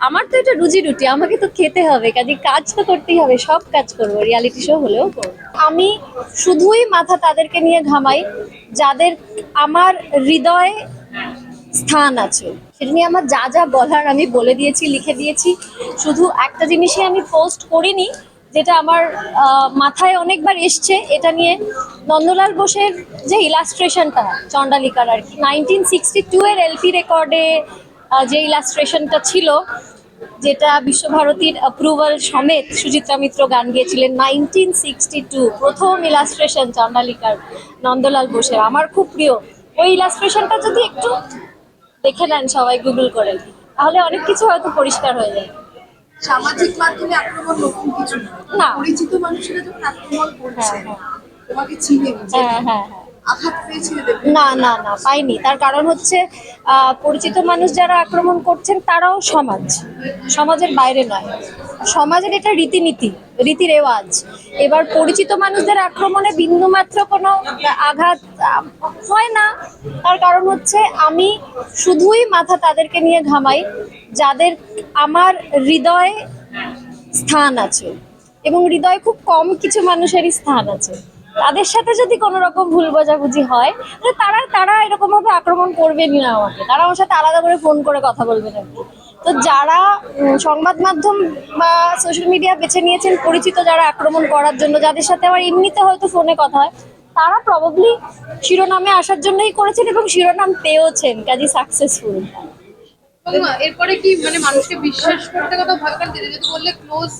আমার তো এটা রুজি রুটি, আমাকে তো খেতে হবে, কাজে কাজ তো করতেই হবে, সব কাজ করব রিয়ালিটি শো হলেও আমি শুধুই মাথা তাদেরকে নিয়ে ঘামাই, যাদের আমার হৃদয়ে স্থান আছে। সেটা নিয়ে আমার যা যা বলার আমি বলে দিয়েছি, লিখে দিয়েছি। শুধু একটা জিনিসই আমি পোস্ট করিনি, যেটা আমার মাথায় অনেকবার এসছে, এটা নিয়ে নন্দলাল বোসের যে ইলাস্ট্রেশনটা চণ্ডালিকার আর কি নাইনটিন সিক্সটি টু এর এলপি রেকর্ডে যে ইলাস্ট্রেশনটা ছিল যেটা বিশ্বভারতীর অ্যাপ্রুভাল সমেত সুচিত্রা মিত্র গান গিয়েছিলেন নাইনটিন সিক্সটি টু প্রথম ইলাস্ট্রেশন চণ্ডালিকার নন্দলাল বোসের। আমার খুব প্রিয়। ওই ইলাস্ট্রেশনটা যদি একটু দেখে নেন সবাই গুগল করে তাহলে অনেক কিছু হয়তো পরিষ্কার হয়ে যায়। সামাজিক মাধ্যমে আক্রমণ নতুন কিছু না। পরিচিত মানুষেরা যখন আক্রমণ করছে হ্যাঁ, তোমাকে চিনে হ্যাঁ হ্যাঁ হ্যাঁ। না না না, পাইনি। তার কারণ হচ্ছে পরিচিত মানুষ যারা আক্রমণ করছেন, তারাও সমাজ। সমাজের বাইরে নয়। সমাজের এটা রীতিনীতি রীতি রেওয়াজ। এবার পরিচিত মানুষদের আক্রমণে বিন্দুমাত্র কোনো আঘাত হয় না। তার কারণ হচ্ছে, আমি শুধুই মাথা তাদেরকে নিয়ে ঘামাই, যাদের আমার হৃদয়ে স্থান আছে। এবং হৃদয়ে খুব কম কিছু মানুষেরই স্থান আছে। তাদের সাথে যদি কোনো রকম ভুল বোঝাবুঝি হয়, তাহলে তারা তারা এরকম ভাবে আক্রমণ করবেনই না আমাকে তারা আমার সাথে আলাদা করে ফোন করে কথা বলবেন আর কি। তো যারা সংবাদ মাধ্যম বা সোশ্যাল মিডিয়া বেছে নিয়েছেন, পরিচিত যারা আক্রমণ করার জন্য, যাদের সাথে আমার এমনিতে হয়তো ফোনে কথা হয়, তারা প্রবাবলি শিরোনামে আসার জন্যই করেছেন এবং শিরোনাম পেয়েওছেন কাজী সাকসেসফুল এরপরে কি মানে মানুষকে বিশ্বাস করতে কথা ভয় কারণ, যেহেতু বললে ক্লোজ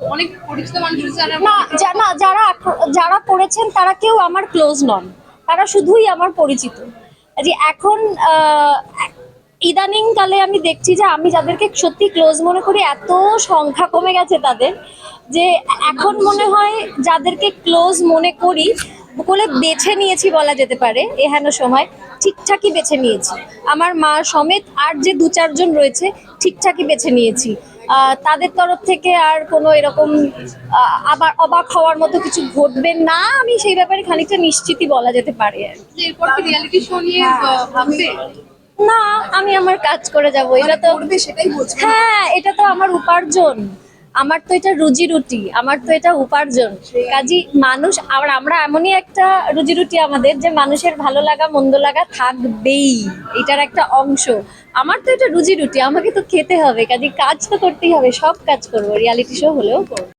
অনেক পরিচিত মানুষ যারা না, যা- যারা যারা করেছেন তারা কেউ আমার ক্লোজ নন। তারা শুধুই আমার পরিচিত। যে এখন ইদানিং কালে আমি দেখছি যে আমি যাদেরকে সত্যি ক্লোজ মনে করি, এত সংখ্যা কমে গেছে তাদের, যে এখন মনে হয় যাদেরকে ক্লোজ মনে করি, বলে বেছে নিয়েছি বলা যেতে পারে এহেন সময়, ঠিকঠাকই বেছে নিয়েছি। আমার মা সমেত আর যে দু চারজন রয়েছে, ঠিকঠাকই বেছে নিয়েছি। তাদের তরফ থেকে আর কোনো এরকম আবার অবাক হওয়ার মতো কিছু ঘটবে না। আমি সেই ব্যাপারে খানিকটা নিশ্চিতই বলা যেতে পারে এরপর কি রিয়ালিটি শো নিয়ে ভাববে? না আমি আমার কাজ করে যাব। এটা তো করবে সেটাই বলছি হ্যাঁ এটা তো আমার উপার্জন। আমার তো এটা রুজি রুটি আমার তো এটা উপার্জন। কাজী মানুষ আর আমরা এমনই একটা রুজি রুটি আমাদের যে মানুষের ভালো লাগা মন্দ লাগা থাকবেই। এটার একটা অংশ। আমার তো এটা রুজি রুটি আমাকে তো খেতে হবে, কাজে কাজ তো করতেই হবে, সব কাজ করব রিয়ালিটি শো হলেও করব।